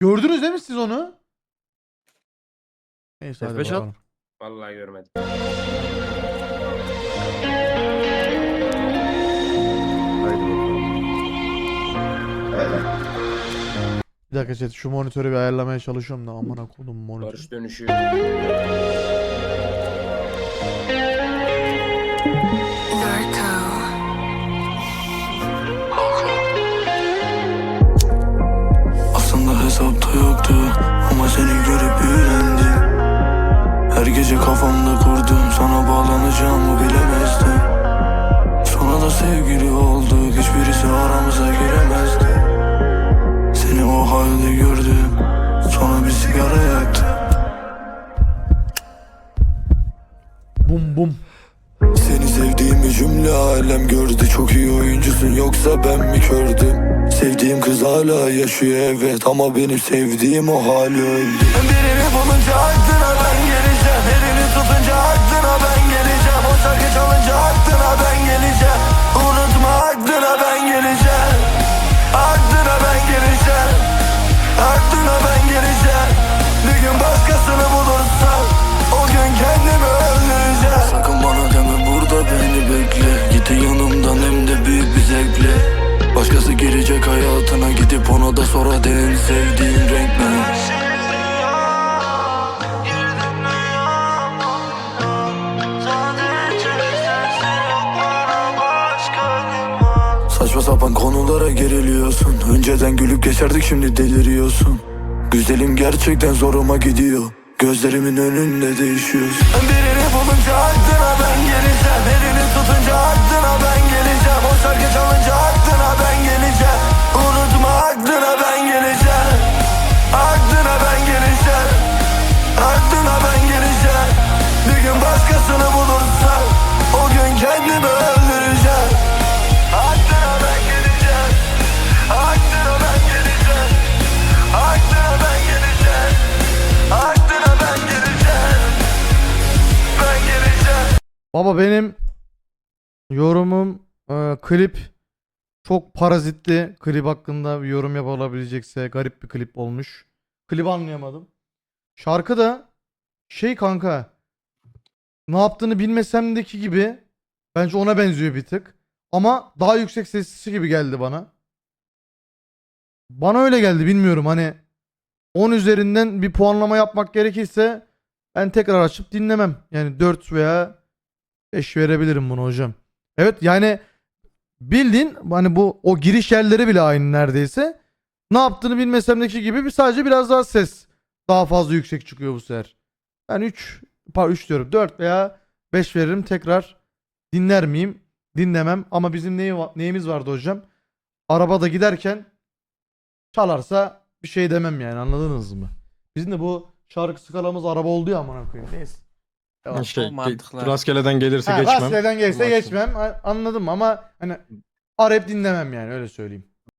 Gördünüz değil mi siz onu? Neyse hadi F5 at. bakalım. Vallahi görmedim. Haydi bakalım. Bir dakika chat şu monitörü bir ayarlamaya çalışıyorum da amına kodum monitör. Barış dönüşü. Gece kafamda kurdum. Sana bağlanacağımı bilemezdim. Sonra da sevgili olduk. Hiçbirisi aramıza giremezdi. Seni o halde gördüm. Sonra bir sigara yaktım. Bum bum. Seni sevdiğimi cümle alem gördü. Çok iyi oyuncusun. Yoksa ben mi kördüm? Sevdiğim kız hala yaşıyor evet. Ama benim sevdiğim o hali öldü. Birini bulunca aklına hayatına Gidip ona da sonra sevdiğin renk ne? Saçma sapan konulara geriliyorsun. Önceden gülüp geçerdik şimdi deliriyorsun. Güzelim gerçekten zoruma gidiyor. Gözlerimin önünde değişiyorsun Baba benim yorumum e, klip çok parazitli. Klip hakkında bir yorum yapılabilecekse garip bir klip olmuş. Klibi anlayamadım. Şarkı da şey kanka ne yaptığını bilmesemdeki gibi bence ona benziyor bir tık. Ama daha yüksek sesli gibi geldi bana. Bana öyle geldi bilmiyorum hani 10 üzerinden bir puanlama yapmak gerekirse ben tekrar açıp dinlemem. Yani 4 veya 5 verebilirim bunu hocam. Evet yani bildiğin hani bu o giriş yerleri bile aynı neredeyse. Ne yaptığını bilmesemdeki gibi bir sadece biraz daha ses daha fazla yüksek çıkıyor bu sefer. Ben 3 pardon 3 diyorum 4 veya 5 veririm tekrar dinler miyim? Dinlemem ama bizim neyi, neyimiz vardı hocam? Arabada giderken çalarsa bir şey demem yani anladınız mı? Bizim de bu şarkı skalamız araba oldu ya amına koyayım. Neyse. Devam. Şey, Çok mantıklı. rastgeleden gelirse Ha, geçmem. Rastgelen gelse Başka. geçmem. A- Anladım ama hani arayıp dinlemem yani öyle söyleyeyim.